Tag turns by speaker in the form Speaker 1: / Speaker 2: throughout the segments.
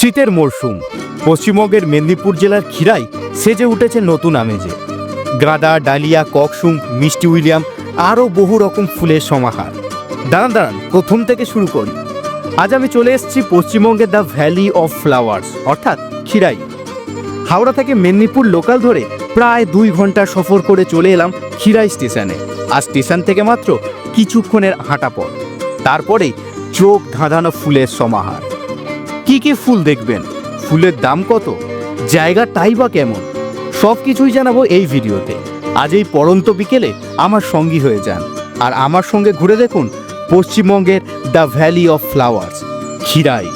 Speaker 1: শীতের মরশুম। পশ্চিমবঙ্গের মেদিনীপুর জেলার ক্ষীরাই সেজে উঠেছে নতুন আমেজে। গাঁদা, ডালিয়া, ককসুম, মিষ্টি উইলিয়াম, আরও বহু রকম ফুলের সমাহার। দাঁড়ান দাঁড়ান, প্রথম থেকে শুরু করি। আজ আমি চলে এসেছি পশ্চিমবঙ্গের দ্য ভ্যালি অফ ফ্লাওয়ার্স, অর্থাৎ ক্ষীরাই। হাওড়া থেকে মেদিনীপুর লোকাল ধরে প্রায় দুই ঘণ্টা সফর করে চলে এলাম ক্ষীরাই স্টেশনে। আর স্টেশন থেকে মাত্র কিছুক্ষণের হাঁটা পথ। তারপরেই চোখ ধাঁধানো ফুলের সমাহার। কি কি ফুল দেখবেন? ফুলের দাম কত? জায়গাটাই বা কেমন? সব কিছুই জানাব এই ভিডিওতে। আজ এই পরন্ত বিকেলে আমার সঙ্গী হয়ে যান। আর আমার সঙ্গে ঘুরে দেখুন পশ্চিমবঙ্গের the valley of flowers Khirai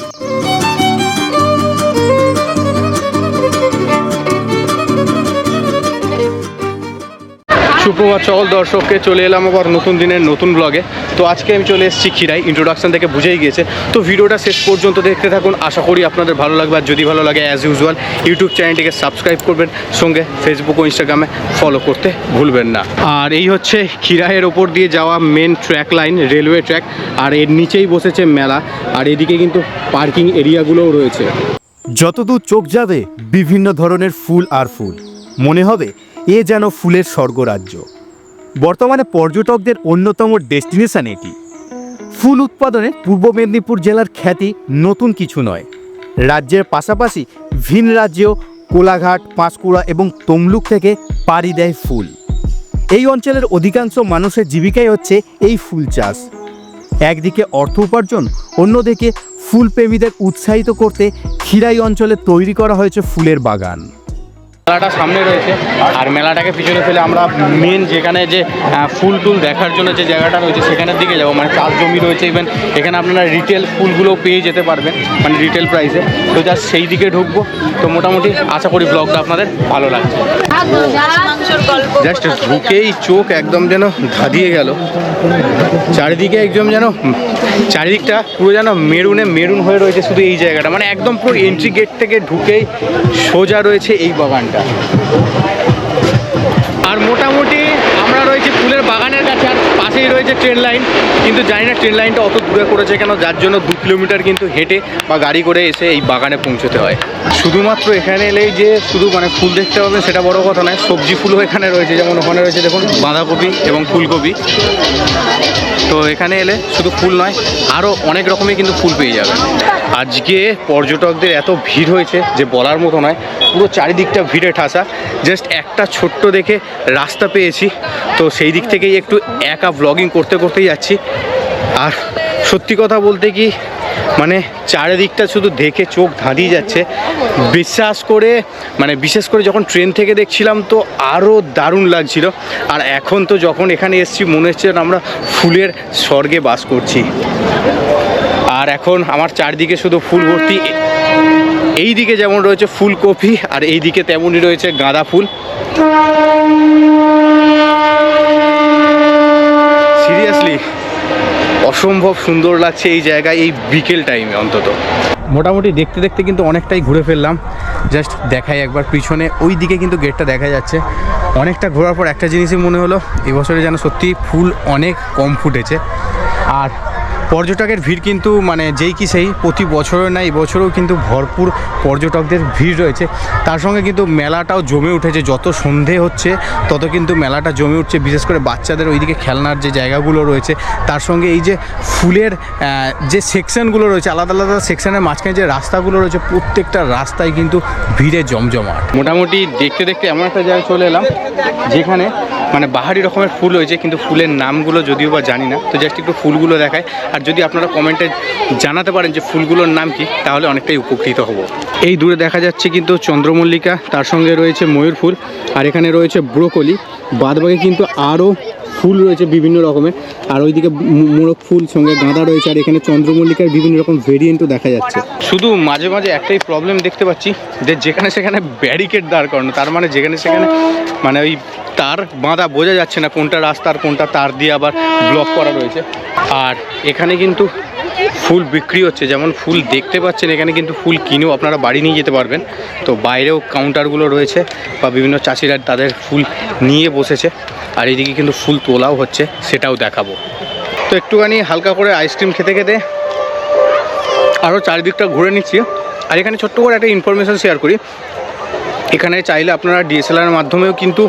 Speaker 2: সুপ্রভাত সকল দর্শককে, চলে এলাম আবার নতুন দিনের নতুন ব্লগে তো আজকে আমি চলে এসেছি খিরাই ইন্ট্রোডাকশন থেকে বুঝেই গিয়েছে। তো ভিডিওটা শেষ পর্যন্ত দেখতে থাকুন। আশা করি আপনাদের ভালো লাগবে। আর যদি ভালো লাগে অ্যাজ ইউজুয়াল ইউটিউব চ্যানেলটিকে সাবস্ক্রাইব করবেন। সঙ্গে ফেসবুক ও ইনস্টাগ্রামে ফলো করতে ভুলবেন না। আর এই হচ্ছে খিরাইয়ের ওপর দিয়ে যাওয়া main track line railway track আর এর নিচেই বসেছে মেলা। আর এদিকে কিন্তু পার্কিং এরিয়াগুলোও রয়েছে।
Speaker 1: যতদূর চোখ যাবে, বিভিন্ন ধরনের ফুল আর ফুল। মনে হবে, এ যেন ফুলের স্বর্গরাজ্য। বর্তমানে পর্যটকদের অন্যতম ডেস্টিনেশন এটি। ফুল উৎপাদনে পূর্ব মেদিনীপুর জেলার খ্যাতি নতুন কিছু নয়। রাজ্যের পাশাপাশি ভিন রাজ্যেও কোলাঘাট, পাঁশকুড়া এবং তমলুক থেকে পাড়ি দেয় ফুল। এই অঞ্চলের অধিকাংশ মানুষের জীবিকাই হচ্ছে এই ফুল চাষ। একদিকে অর্থ উপার্জন, অন্যদিকে ফুল প্রেমীদের উৎসাহিত করতে খিরাই অঞ্চলে তৈরি করা হয়েছে ফুলের বাগান।
Speaker 2: মেলাটা সামনে রয়েছে। আর মেলাটাকে পিছনে ফেলে আমরা মেন যেখানে যে ফুল টুল দেখার জন্য যে জায়গাটা রয়েছে, সেখানের দিকে যাব। মানে চাষ জমি রয়েছে ইভেন এখানে আপনারা রিটেল ফুলগুলো পেয়ে যেতে পারবেন মানে রিটেল প্রাইসে তো যা সেই দিকে ঢুকবো। তো মোটামুটি আশা করি ব্লগটা আপনাদের ভালো লাগছে। জাস্ট ঢুকেই চোখ একদম যেন ধাঁধিয়ে গেল। চারিদিকে একদম যেন চারিদিকটা পুরো যেন মেরুনে মেরুন হয়ে রয়েছে শুধু এই জায়গাটা। মানে একদম পুরো এন্ট্রি গেট থেকে ঢুকেই সোজা রয়েছে এই বাগানটা। আর মোটামুটি আমরা রয়েছি ফুলের বাগানের কাছে, আর পাশেই রয়েছে ট্রেন লাইন কিন্তু জানি না ট্রেন লাইনটা অত দূরে করেছে কেন, যার জন্য দু কিলোমিটার কিন্তু হেঁটে বা গাড়ি করে এসে এই বাগানে পৌঁছতে হয়। শুধুমাত্র এখানে এলেই যে শুধু মানে ফুল দেখতে পাবেন সেটা বড় কথা নয়, সবজি ফুলও এখানে রয়েছে। যেমন ওখানে রয়েছে দেখুন বাঁধাকপি এবং ফুলকপি। তো এখানে এলে শুধু ফুল নয় আরও অনেক রকমের কিন্তু ফুল পেয়ে যাবেন আজকে পর্যটকদের এত ভিড় হয়েছে যে বলার মতো নয়, পুরো চারিদিকটা ভিড়ে ঠাসা। জাস্ট একটা ছোট্ট দেখে রাস্তা পেয়েছি। তো সেই দিক থেকেই একটু একা ব্লগিং করতে করতেই যাচ্ছি। আর সত্যি কথা বলতে কি মানে চারিদিকটা শুধু দেখে চোখ ধাঁধিয়ে যাচ্ছে। বিশ্বাস করে মানে বিশেষ করে যখন ট্রেন থেকে দেখছিলাম তো আরও দারুণ লাগছিল। আর এখন তো যখন এখানে এসেছি, মনে হচ্ছে আমরা ফুলের স্বর্গে বাস করছি। আর এখন আমার চারদিকে শুধু ফুল ভর্তি। এই দিকে যেমন রয়েছে ফুলকপি, আর এই দিকে তেমনই রয়েছে গাঁদা ফুল। সিরিয়াসলি অসম্ভব সুন্দর লাগছে এই জায়গায়, এই বিকেল টাইমে অন্তত। মোটামুটি দেখতে দেখতে কিন্তু অনেকটাই ঘুরে ফেললাম। জাস্ট দেখাই একবার পিছনে ওই দিকে কিন্তু গেটটা দেখা যাচ্ছে। অনেকটা ঘোরার পর একটা জিনিসই মনে হলো, এবছরে যেন সত্যি ফুল অনেক কম ফুটেছে। আর পর্যটকের ভিড় কিন্তু মানে যেই কি সেই, প্রতি বছরের না এবছরেও কিন্তু ভরপুর পর্যটকদের ভিড় রয়েছে। তার সঙ্গে কিন্তু মেলাটাও জমে উঠেছে, যত সন্ধে হচ্ছে তত কিন্তু মেলাটা জমে উঠছে, বিশেষ করে বাচ্চাদের ওইদিকে খেলনার যে জায়গাগুলো রয়েছে, তার সঙ্গে এই যে ফুলের যে সেকশনগুলো রয়েছে, আলাদা আলাদা সেকশনের মাঝখানে যে রাস্তাগুলো রয়েছে, প্রত্যেকটা রাস্তায় কিন্তু ভিড়ে জমজমাট। মোটামুটি দেখতে দেখতে এমন একটা জায়গায় চলে এলাম, যেখানে মানে বাহারি রকমের ফুল হয়েছে, কিন্তু ফুলের নামগুলো যদিও বা জানি না, তো জাস্ট একটু ফুলগুলো দেখায়। আর যদি আপনারা কমেন্টে জানাতে পারেন যে ফুলগুলোর নাম কি, তাহলে অনেকটাই উপকৃত হব। এই দূরে দেখা যাচ্ছে কিন্তু চন্দ্রমল্লিকা, তার সঙ্গে রয়েছে ময়ূর ফুল, আর এখানে রয়েছে ব্রোকলি। বাদবাকি কিন্তু আরও ফুল রয়েছে বিভিন্ন রকমের। আর ওইদিকে মোরগ ফুল, সঙ্গে গাঁদা রয়েছে, আর এখানে চন্দ্রমল্লিকার বিভিন্ন রকম ভেরিয়েন্টও দেখা যাচ্ছে। শুধু মাঝে মাঝে একটাই প্রবলেম দেখতে পাচ্ছি, যে যেখানে সেখানে ব্যারিকেড দাঁড় করানো, তার মানে যেখানে সেখানে মানে ওই তার বাঁধা বোঝা যাচ্ছে না কোনটা রাস্তা আর কোনটা তার দিয়ে আবার ব্লক করা রয়েছে। আর এখানে কিন্তু ফুল বিক্রি হচ্ছে, যেমন ফুল দেখতে পাচ্ছেন এখানে কিন্তু ফুল কিনেও আপনারা বাড়ি নিয়ে যেতে পারবেন। তো বাইরেও কাউন্টারগুলো রয়েছে বা বিভিন্ন চাষিরা তাদের ফুল নিয়ে বসেছে, আর এদিকে কিন্তু ফুল তোলাও হচ্ছে, সেটাও দেখাবো। তো একটুখানি হালকা করে আইসক্রিম খেতে খেতে আরও চারিদিকটা ঘুরে নিচ্ছি। আর এখানে ছোট্ট করে একটা ইনফরমেশন শেয়ার করি। এখানে চাইলে আপনারা ডিএসএলআর মাধ্যমেও কিন্তু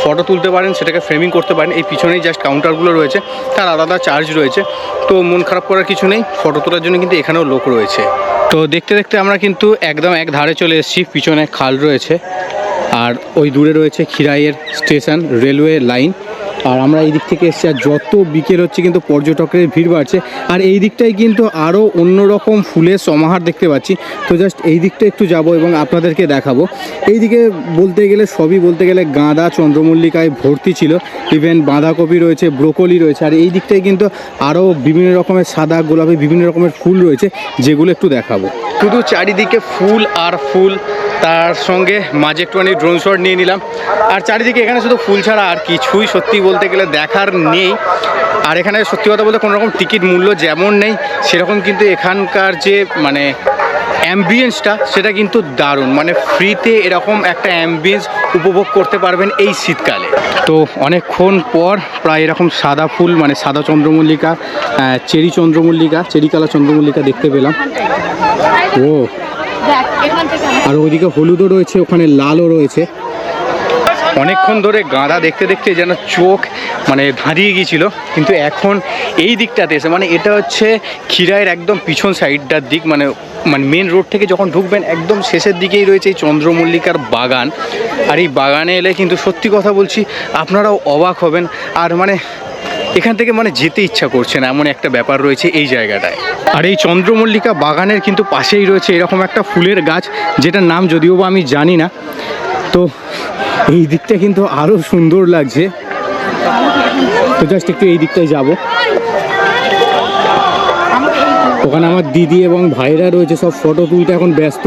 Speaker 2: ফটো তুলতে পারেন, সেটাকে ফ্রেমিং করতে পারেন। এই পিছনেই জাস্ট কাউন্টারগুলো রয়েছে, তার আলাদা চার্জ রয়েছে। তো মন খারাপ করার কিছু নেই ফটো তোলার জন্য কিন্তু এখানেও লোক রয়েছে। তো দেখতে দেখতে আমরা কিন্তু একদম এক ধারে চলে এসেছি, পিছনে খাল রয়েছে। আর ওই দূরে রয়েছে খিরাইয়ের স্টেশন রেলওয়ে লাইন আর আমরা এই দিক থেকে এসেছি, আর যত বিকেল হচ্ছে কিন্তু পর্যটকের ভিড় বাড়ছে। আর এই দিকটাই কিন্তু আরও অন্যরকম ফুলের সমাহার দেখতে পাচ্ছি। তো জাস্ট এই দিকটা একটু যাব এবং আপনাদেরকে দেখাবো। এই দিকে বলতে গেলে, সবই বলতে গেলে গাঁদা, চন্দ্রমল্লিকায় ভর্তি ছিল। ইভেন বাঁধাকপি রয়েছে, ব্রোকলি রয়েছে। আর এই দিকটায় কিন্তু আরও বিভিন্ন রকমের সাদা গোলাপি, বিভিন্ন রকমের ফুল রয়েছে, যেগুলো একটু দেখাবো। শুধু চারিদিকে ফুল আর ফুল তার সঙ্গে মাঝে একটুখানি ড্রোন শট নিয়ে নিলাম। আর চারিদিকে এখানে শুধু ফুল ছাড়া আর কিছুই সত্যি বলতে গেলে দেখার নেই। আর এখানে সত্যি কথা বলতে কোনো রকম টিকিট মূল্য যেমন নেই, সেরকম কিন্তু এখানকার যে মানে অ্যাম্বিয়েন্সটা সেটা কিন্তু দারুণ। মানে ফ্রিতে এরকম একটা অ্যাম্বিয়েন্স উপভোগ করতে পারবেন এই শীতকালে। তো অনেকক্ষণ পর প্রায় এরকম সাদা ফুল মানে সাদা চন্দ্রমল্লিকা চেরি চন্দ্রমল্লিকা চেরি কালা চন্দ্রমল্লিকা দেখতে পেলাম। ও আর ওইদিকে হলুদও রয়েছে ওখানে লালও রয়েছে। অনেকক্ষণ ধরে গাঁদা দেখতে দেখতে যেন চোখ মানে ধাঁধিয়ে গিয়েছিল কিন্তু এখন এই দিকটাতে এসে মানে এটা হচ্ছে ক্ষীরায়ের একদম পিছন সাইডটার দিক মানে মানে মেন রোড থেকে যখন ঢুকবেন একদম শেষের দিকেই রয়েছে এই চন্দ্রমল্লিকার বাগান। আর এই বাগানে এলে কিন্তু সত্যি কথা বলছি আপনারাও অবাক হবেন। আর মানে এখান থেকে মানে যেতে ইচ্ছা করছে না, এমন একটা ব্যাপার রয়েছে এই জায়গাটায়। আর এই চন্দ্রমল্লিকা বাগানের কিন্তু পাশেই রয়েছে এরকম একটা ফুলের গাছ, যেটার নাম যদিও বা আমি জানি না। তো এই দিকটা কিন্তু আরও সুন্দর লাগছে। তো জাস্ট একটু এই দিকটায় যাব। ওখানে আমার দিদি এবং ভাইরা রয়েছে, সব ফটো তুলতে এখন ব্যস্ত।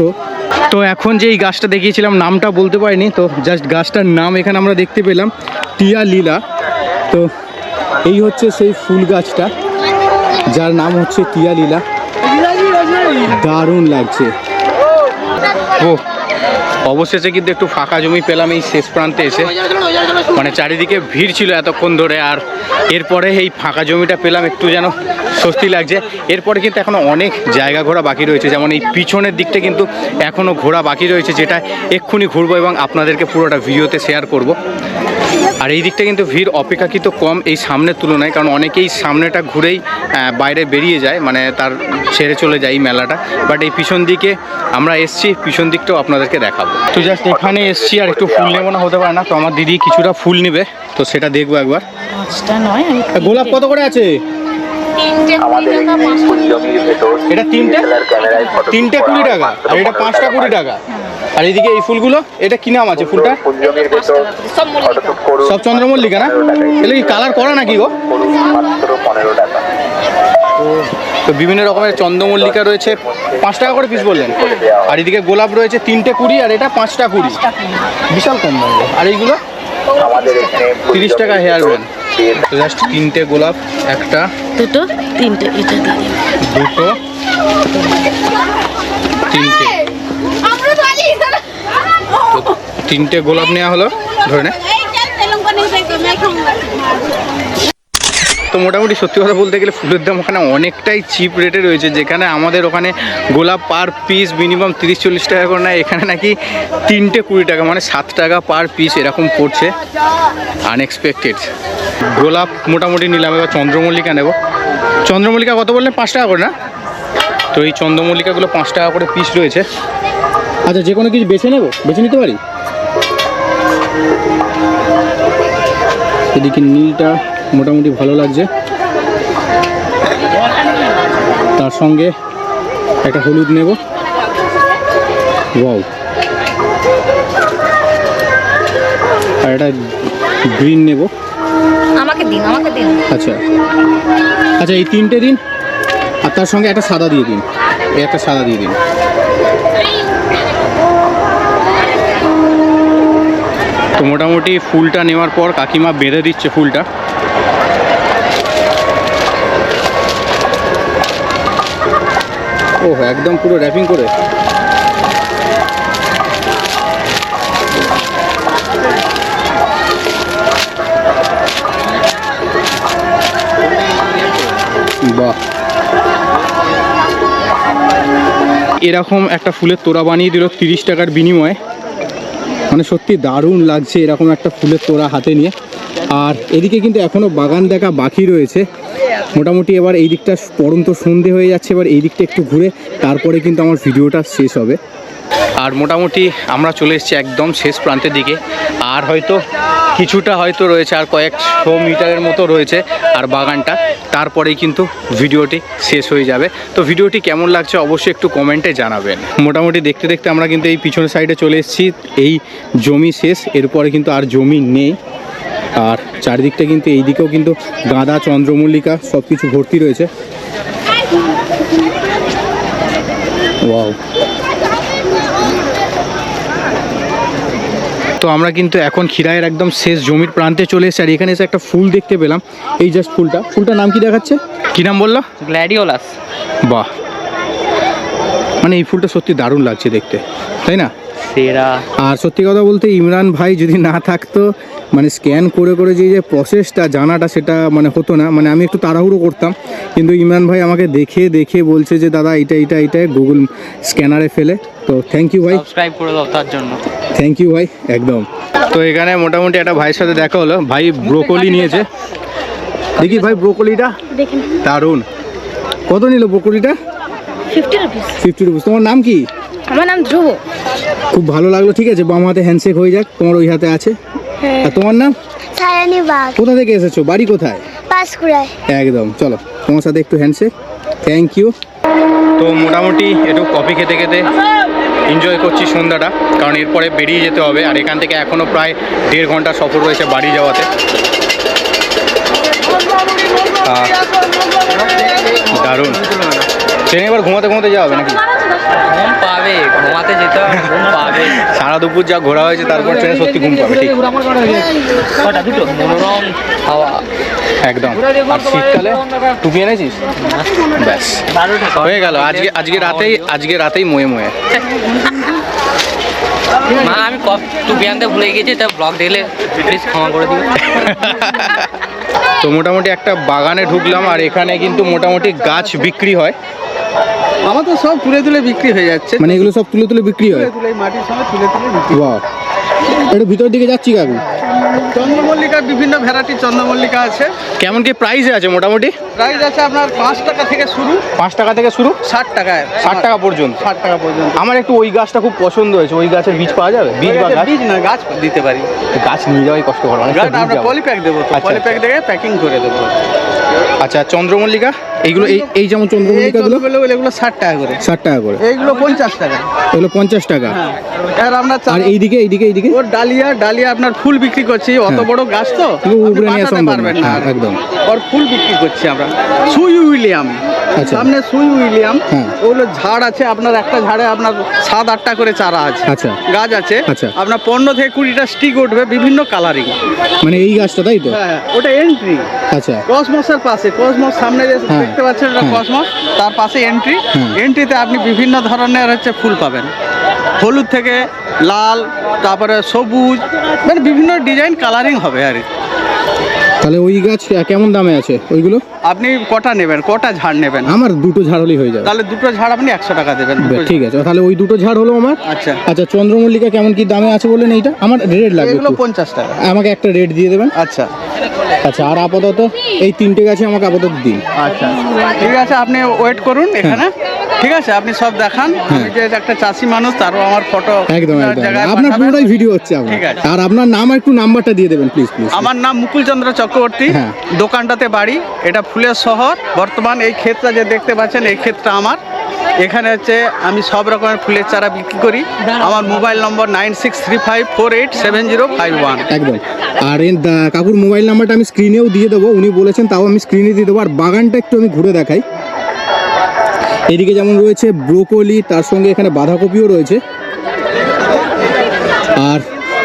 Speaker 2: তো এখন যে এই গাছটা দেখিয়েছিলাম, নামটা বলতে পারিনি, তো জাস্ট গাছটার নাম এখানে আমরা দেখতে পেলাম টিয়া লীলা তো এই হচ্ছে সেই ফুল গাছটা, যার নাম হচ্ছে টিয়া লীলা দারুণ লাগছে। ও অবশেষে কিন্তু একটু ফাঁকা জমি পেলাম এই শেষ প্রান্তে এসে। মানে চারিদিকে ভিড় ছিল এতক্ষণ ধরে, আর এরপরে এই ফাঁকা জমিটা পেলাম, একটু যেন স্বস্তি লাগছে। এরপরে কিন্তু এখনও অনেক জায়গা ঘোরা বাকি রয়েছে, যেমন এই পিছনের দিকটা কিন্তু এখনও ঘোরা বাকি রয়েছে, যেটা এক্ষুনি ঘুরবো এবং আপনাদেরকে পুরোটা ভিডিওতে শেয়ার করব। আর এই দিকটা কিন্তু ভিড় অপেক্ষাকৃত কম এই সামনের তুলনায় কারণ অনেকেই সামনেটা ঘুরেই বাইরে বেরিয়ে যায় মানে তার ছেড়ে চলে যায় এই মেলাটা। বাট এই পিছন দিকে আমরা এসছি পিছন দিকটাও আপনাদেরকে দেখাবো। তো জাস্ট এখানে এসছি আর একটু ফুল নেব না হতে পারে না। তো আমার দিদি কিছুটা ফুল নেবে তো সেটা দেখব একবার। গোলাপ কত করে আছে? এটা তিনটে? তিনটে কুড়ি টাকা আর এটা পাঁচটা কুড়ি টাকা। আর এইদিকে এই ফুলগুলো এটা কি নাম আছে ফুলটা।
Speaker 3: সব
Speaker 2: সব চন্দ্রমল্লিকা না? এগুলো কি কালার করা নাকি গো? তো বিভিন্ন রকমের চন্দ্রমল্লিকা রয়েছে। পাঁচ টাকা করে পিস বললেন। আর এদিকে গোলাপ রয়েছে তিনটে কুড়ি আর এটা পাঁচটা কুড়ি। বিশাল কম দাম আর এইগুলো? তিরিশ টাকা হেয়ার ব্যান্ড জাস্ট তিনটে গোলাপ একটা
Speaker 3: দুটো তিনটে এটা
Speaker 2: দুটো তিনটে তিনটে গোলাপ নেওয়া হলো, ধরে নে। তো মোটামুটি সত্যি কথা বলতে গেলে ফুলের দাম ওখানে অনেকটাই চিপ রেটে রয়েছে, যেখানে আমাদের ওখানে গোলাপ পার পিস মিনিমাম তিরিশ চল্লিশ টাকা করে নেয়, এখানে নাকি তিনটে কুড়ি টাকা মানে সাত টাকা পার পিস এরকম পড়ছে আনএক্সপেক্টেড গোলাপ মোটামুটি নিলাম, এবার চন্দ্রমল্লিকা নেব। চন্দ্রমল্লিকা কত বললেন? পাঁচ টাকা করে না? তো এই চন্দ্রমল্লিকাগুলো পাঁচ টাকা করে পিস রয়েছে। আচ্ছা যে কোনো কিছু বেছে নেব? বেছে নিতে পারি? এদিকে নীলটা মোটামুটি ভালো লাগছে। তার সঙ্গে একটা হলুদ নেব। ওয়াও। আর একটা গ্রিন নেব।
Speaker 3: আমাকে দিন আমাকে দিন।
Speaker 2: আচ্ছা। আচ্ছা এই তিনটে দিন আর তার সঙ্গে একটা সাদা দিয়ে দিন। একটা সাদা দিয়ে দিন। তো মোটামুটি ফুলটা নেওয়ার পর কাকিমা বেঁধে দিচ্ছে ফুলটা। ও একদম পুরো র্যাপিং করে। এরকম একটা ফুলের তোড়া বানিয়ে দিল তিরিশ টাকার বিনিময়ে। মানে সত্যি দারুণ লাগছে এরকম একটা ফুলের তোড়া হাতে নিয়ে। আর এদিকে কিন্তু এখনও বাগান দেখা বাকি রয়েছে। মোটামুটি এবার এই দিকটা পরন্ত সন্ধে হয়ে যাচ্ছে, এবার এই দিকটা একটু ঘুরে, তারপরে কিন্তু আমার ভিডিওটা শেষ হবে। আর মোটামুটি আমরা চলে এসেছি একদম শেষ প্রান্তের দিকে। আর হয়তো কিছুটা হয়তো রয়েছে, আর কয়েকশো মিটারের মতো রয়েছে আর বাগানটা। তারপরেই কিন্তু ভিডিওটি শেষ হয়ে যাবে। তো ভিডিওটি কেমন লাগছে অবশ্যই একটু কমেন্টে জানাবেন। মোটামুটি দেখতে দেখতে আমরা কিন্তু এই পিছনের সাইডে চলে এসেছি। এই জমি শেষ, এরপরে কিন্তু আর জমি নেই। আর চারিদিকটা কিন্তু এই দিকেও কিন্তু গাঁদা, চন্দ্রমল্লিকা সব কিছু ভর্তি রয়েছে। ওয়াও। তো আমরা কিন্তু এখন খিরায়ের একদম শেষ জমির প্রান্তে চলে এসেছি আর এখানে এসে একটা ফুল দেখতে পেলাম। এই জাস্ট ফুলটা। ফুলটার নাম কি দেখাচ্ছে? কী নাম বলল?
Speaker 4: গ্ল্যাডিওলাস
Speaker 2: বাহ। মানে এই ফুলটা সত্যি দারুণ লাগছে দেখতে তাই না?
Speaker 4: সেরা।
Speaker 2: আর সত্যি কথা বলতে ইমরান ভাই যদি না থাকতো মানে স্ক্যান করে করে যে যে প্রসেসটা জানাটা সেটা মানে হতো না। মানে আমি একটু তাড়াহুড়ো করতাম। কিন্তু ইমরান ভাই আমাকে দেখে দেখে বলছে যে দাদা এটা এটা এটা গুগল স্ক্যানারে ফেলে। তো থ্যাংক ইউ ভাই।
Speaker 4: সাবস্ক্রাইব করে দাও তার জন্য।
Speaker 2: থ্যাংক ইউ ভাই একদম। তো এখানে মোটামুটি একটা ভাইয়ের সাথে দেখা হলো। ভাই ব্রোকলি নিয়েছে। দেখি ভাই ব্রোকলিটা
Speaker 3: দেখেন
Speaker 2: দারুণ। কত নিল ব্রোকলিটা
Speaker 3: ফিফটি রুপিস
Speaker 2: ফিফটি রুপিস তোমার নাম কি?
Speaker 3: আমার নাম ধ্রুব।
Speaker 2: খুব ভালো লাগল ঠিক আছে? বাম হাতে হ্যান্ডশেক হয়ে যাক তোমার ওই হাতে আছে। আর তোমার নাম?
Speaker 5: সায়ানি বাগ।
Speaker 2: কোথা থেকে এসেছ? বাড়ি কোথায়?
Speaker 5: পাঁশকুড়ায়।
Speaker 2: একদম চলো তোমার সাথে একটু হ্যান্ডশেক থ্যাংক ইউ তো মোটামুটি একটু কফি খেতে খেতে এনজয় করছি সন্ধ্যাটা কারণ এরপরে বেরিয়ে যেতে হবে আর এখান থেকে এখনও প্রায় দেড় ঘণ্টা সফর রয়েছে বাড়ি যাওয়াতে। দারুণ। ট্রেনে এবার ঘুমাতে ঘুমাতে যাওয়া হবে নাকি?
Speaker 4: ঘুম পাবে ঘুমাতে যেতে হবে ঘুম পাবে।
Speaker 2: সারা দুপুর যা ঘোরা হয়েছে তারপর ট্রেনে সত্যি ঘুম পাবে ঠিক?
Speaker 4: মনোরম হাওয়া।
Speaker 2: একদম। আর শীতকালে টুপি এনেছিস? ব্যাস। হয়ে গেল। আজকে আজকে রাতেই আজকে রাতেই ময়ে ময়ে।
Speaker 4: মা আমি কফ টুপি আনতে ভুলে গেছি তা ব্লগ দেখলে প্লিজ ক্ষমা করে দিও।
Speaker 2: তো মোটামুটি একটা বাগানে ঢুকলাম আর এখানে কিন্তু মোটামুটি গাছ বিক্রি হয়।
Speaker 6: আমার তো সব তুলে তুলে বিক্রি হয়ে যাচ্ছে।
Speaker 2: মানে এগুলো সব তুলে তুলে বিক্রি হয়?
Speaker 6: তুলে তুলে মাটির সময় তুলে তুলে বিক্রি।
Speaker 2: বাহ। একটু ভিতর দিকে যাচ্ছি কাকু
Speaker 6: চন্দ্রমল্লিকার বিভিন্ন ভ্যারাইটি চন্দ্রমল্লিকা আছে।
Speaker 2: কেমন কি প্রাইস আছে মোটামুটি?
Speaker 6: প্রাইস আছে আপনার পাঁচ টাকা থেকে শুরু।
Speaker 2: পাঁচ টাকা থেকে শুরু?
Speaker 6: ষাট টাকায়।
Speaker 2: ষাট টাকা পর্যন্ত?
Speaker 6: ষাট টাকা পর্যন্ত।
Speaker 2: আমার একটু ওই গাছটা খুব পছন্দ হয়েছে। ওই গাছের বীজ পাওয়া যাবে? বীজ বা গাছ?
Speaker 6: বীজ না গাছ দিতে পারি।
Speaker 2: গাছ নিয়ে যাওয়াই
Speaker 6: গাছ
Speaker 2: দূর
Speaker 6: আমরা পলিপ্যাক দেবো পলিপ্যাক। দেখে প্যাকিং করে দেবো।
Speaker 2: আচ্ছা চন্দ্রমল্লিকা? এইগুলো এই এই যেমন
Speaker 6: চন্দ্রমল্লিকা এগুলো ষাট টাকা করে।
Speaker 2: ষাট টাকা করে।
Speaker 6: এইগুলো পঞ্চাশ টাকা।
Speaker 2: এগুলো পঞ্চাশ টাকা।
Speaker 6: হ্যাঁ আর আমরা
Speaker 2: আর এইদিকে এইদিকে এইদিকে?
Speaker 6: ওর ডালিয়া ডালিয়া আপনার ফুল বিক্রি করছি অত
Speaker 2: হ্যাঁ।
Speaker 6: বড় গাছ তো
Speaker 2: উপরে
Speaker 6: বাঁচাতে
Speaker 2: সম্ভব না।
Speaker 6: পারবেন না।
Speaker 2: হ্যাঁ, একদম।
Speaker 6: ওর ফুল বিক্রি করছি আমরা। সুই উইলিয়াম।
Speaker 2: আচ্ছা।
Speaker 6: সামনে সুই উইলিয়াম। ওগুলো ঝাড় আছে আপনার একটা ঝাড়ে আপনার সাত আটটা করে চারা আছে।
Speaker 2: আচ্ছা।
Speaker 6: গাছ আছে।
Speaker 2: আচ্ছা।
Speaker 6: আপনার পনেরো থেকে কুড়িটা স্টিক উঠবে বিভিন্ন কালারিং
Speaker 2: মানে এই গাছটা তাই তো?
Speaker 6: হ্যাঁ ওটা এন্ট্রি
Speaker 2: আচ্ছা।
Speaker 6: কসমসের পাশে কসমস সামনে যে
Speaker 2: হ্যাঁ।
Speaker 6: দেখতে পাচ্ছেন ওটা। কসমস তার পাশে এন্ট্রি। এন্ট্রিতে আপনি বিভিন্ন ধরনের হচ্ছে ফুল পাবেন হলুদ থেকে লাল তারপরে সবুজ মানে বিভিন্ন ডিজাইন কালারিং হবে আর কি।
Speaker 2: তাহলে ওই গাছ কেমন দামে আছে ওইগুলো?
Speaker 6: আপনি কটা নেবেন? কটা ঝাড় নেবেন?
Speaker 2: আমার দুটো ঝাড় হলেই হয়ে যাবে।
Speaker 6: তাহলে দুটো ঝাড় আপনি একশো টাকা দেবেন।
Speaker 2: ঠিক আছে। তাহলে ওই দুটো ঝাড় হলো আমার।
Speaker 6: আচ্ছা।
Speaker 2: আচ্ছা চন্দ্রমল্লিকা কেমন কি দামে আছে বললেন এইটা? আমার রেট লাগবে
Speaker 6: এগুলো পঞ্চাশ টাকা।
Speaker 2: আমাকে একটা রেট দিয়ে দেবেন।
Speaker 6: আচ্ছা।
Speaker 2: আচ্ছা আর আপাতত এই তিনটে গাছে আমাকে আপাতত দিন।
Speaker 6: আচ্ছা। ঠিক আছে আপনি ওয়েট করুন এখানে। ঠিক আছে আপনি সব দেখান। আমি যে একটা চাষি মানুষ তারও আমার ফটো
Speaker 2: হ্যাঁ। একদম একদম। আপনার পুরোটাই ভিডিও হচ্ছে আমার। আর আপনার নাম একটু নাম্বারটা দিয়ে দেবেন প্লিজ প্লিজ
Speaker 6: আমার নাম মুকুল চন্দ্র চক্রবর্তী।
Speaker 2: হ্যাঁ।
Speaker 6: দোকানটাতে বাড়ি এটা ফুলের শহর। বর্তমান এই ক্ষেতটা যে দেখতে পাচ্ছেন এই ক্ষেতটা আমার। এখানে হচ্ছে আমি সব রকমের ফুলের চারা বিক্রি করি। আমার mobile number nine six three five four eight seven zero five one.
Speaker 2: একদম। আর কাকুর মোবাইল নাম্বারটা আমি স্ক্রিনেও দিয়ে দেবো। উনি বলেছেন তাও আমি স্ক্রিনে দিয়ে দেবো। আর বাগানটা একটু আমি ঘুরে দেখাই। এদিকে যেমন রয়েছে ব্রোকলি, তার সঙ্গে এখানে বাঁধাকপিও রয়েছে। আর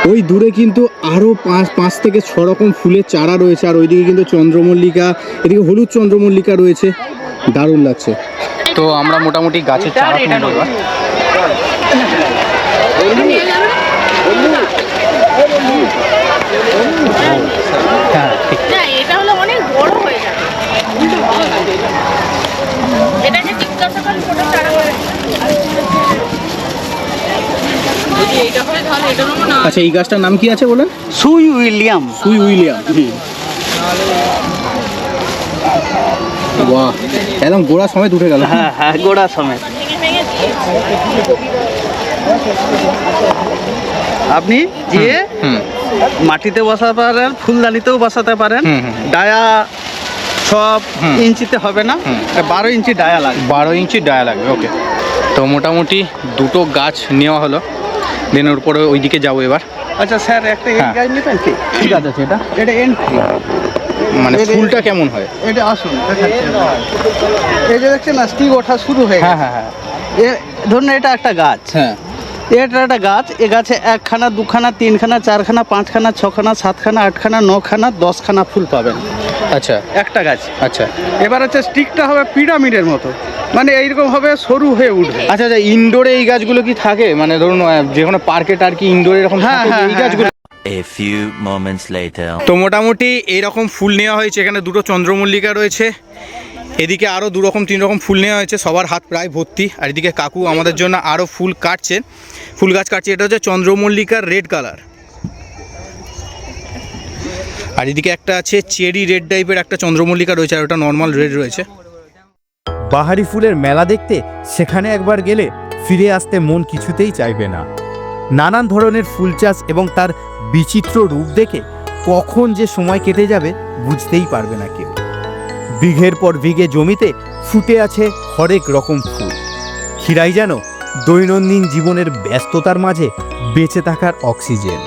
Speaker 2: ওই দূরে কিন্তু আরও পাঁচ পাঁচ থেকে ছ রকম ফুলের চারা রয়েছে, আর ওইদিকে কিন্তু চন্দ্রমল্লিকা, এদিকে হলুদ চন্দ্রমল্লিকা রয়েছে। দারুণ লাগছে। তো আমরা মোটামুটি গাছের চারা কিনবো এবার। হ্যাঁ ঠিক
Speaker 3: না এটা হলো অনেক বড় হয়ে যাবে
Speaker 2: আচ্ছা এই গাছটার নাম কি আছে বলেন?
Speaker 6: সুই উইলিয়াম।
Speaker 2: সুই উইলিয়াম। বাহ একদম গোড়া সময় উঠে গেল।
Speaker 6: হ্যাঁ হ্যাঁ গোড়া সমেত। আপনি গিয়ে
Speaker 2: হুম
Speaker 6: মাটিতে বসাতে পারেন ফুলদানিতেও বসাতে পারেন। ডায়া সব ইঞ্চিতে হবে না। বারো ইঞ্চি ডায়া লাগবে।
Speaker 2: বারো ইঞ্চি ডায়া লাগবে ওকে। তো মোটামুটি দুটো গাছ নেওয়া হলো। দেন ওর পরে ওইদিকে যাব এবার।
Speaker 6: আচ্ছা স্যার একটা
Speaker 2: হ্যাঁ।
Speaker 6: গাছ নেবেন কি?
Speaker 2: ঠিক আছে সেটা।
Speaker 6: এটা এন্ট্রি
Speaker 2: মানে ফুলটা কেমন হয়?
Speaker 6: এটা আসুন এই যে দেখছেন না স্টিক ওঠা শুরু হয়ে
Speaker 2: হ্যাঁ
Speaker 6: গেছে।
Speaker 2: হ্যাঁ হ্যাঁ।
Speaker 6: ধরুন এটা একটা গাছ।
Speaker 2: হ্যাঁ।
Speaker 6: এটা একটা গাছ এ গাছে একখানা দুখানা তিনখানা চারখানা পাঁচখানা ছখানা সাতখানা আটখানা নখানা দশখানা ফুল পাবেন।
Speaker 2: আচ্ছা।
Speaker 6: একটা গাছ।
Speaker 2: আচ্ছা।
Speaker 6: এবার হচ্ছে স্টিকটা হবে পিরামিডের মতো। মানে এইরকম হবে সরু হয়ে উঠবে।
Speaker 2: আচ্ছা আচ্ছা ইনডোরে এই গাছগুলো কি থাকে? মানে ধরুন যে কোনো পার্কে টার্কে ইনডোরে এরকম
Speaker 6: হ্যাঁ, হ্যাঁ,
Speaker 2: এই
Speaker 6: হ্যাঁ,
Speaker 2: গাছগুলো?
Speaker 7: A few moments later.
Speaker 2: তো মোটামুটি এইরকম ফুল নেওয়া হয়েছে। এখানে দুটো চন্দ্রমল্লিকা রয়েছে। এদিকে আরও দু রকম তিন রকম ফুল নেওয়া হয়েছে। সবার হাত প্রায় ভর্তি। আর এদিকে কাকু আমাদের জন্য আরও ফুল কাটছে। ফুল গাছ কাটছে। এটা হচ্ছে চন্দ্রমল্লিকার রেড কালার আর এদিকে একটা আছে চেরি রেড টাইপের একটা চন্দ্রমল্লিকা রয়েছে। আর ওটা নর্মাল রেড রয়েছে।
Speaker 1: বাহারি ফুলের মেলা দেখতে সেখানে একবার গেলে ফিরে আসতে মন কিছুতেই চাইবে না। নানান ধরনের ফুল চাষ এবং তার বিচিত্র রূপ দেখে কখন যে সময় কেটে যাবে বুঝতেই পারবে না কেউ। বিঘের পর বিঘে জমিতে ফুটে আছে হরেক রকম ফুল। ক্ষীরাই যেন দৈনন্দিন জীবনের ব্যস্ততার মাঝে বেঁচে থাকার অক্সিজেন।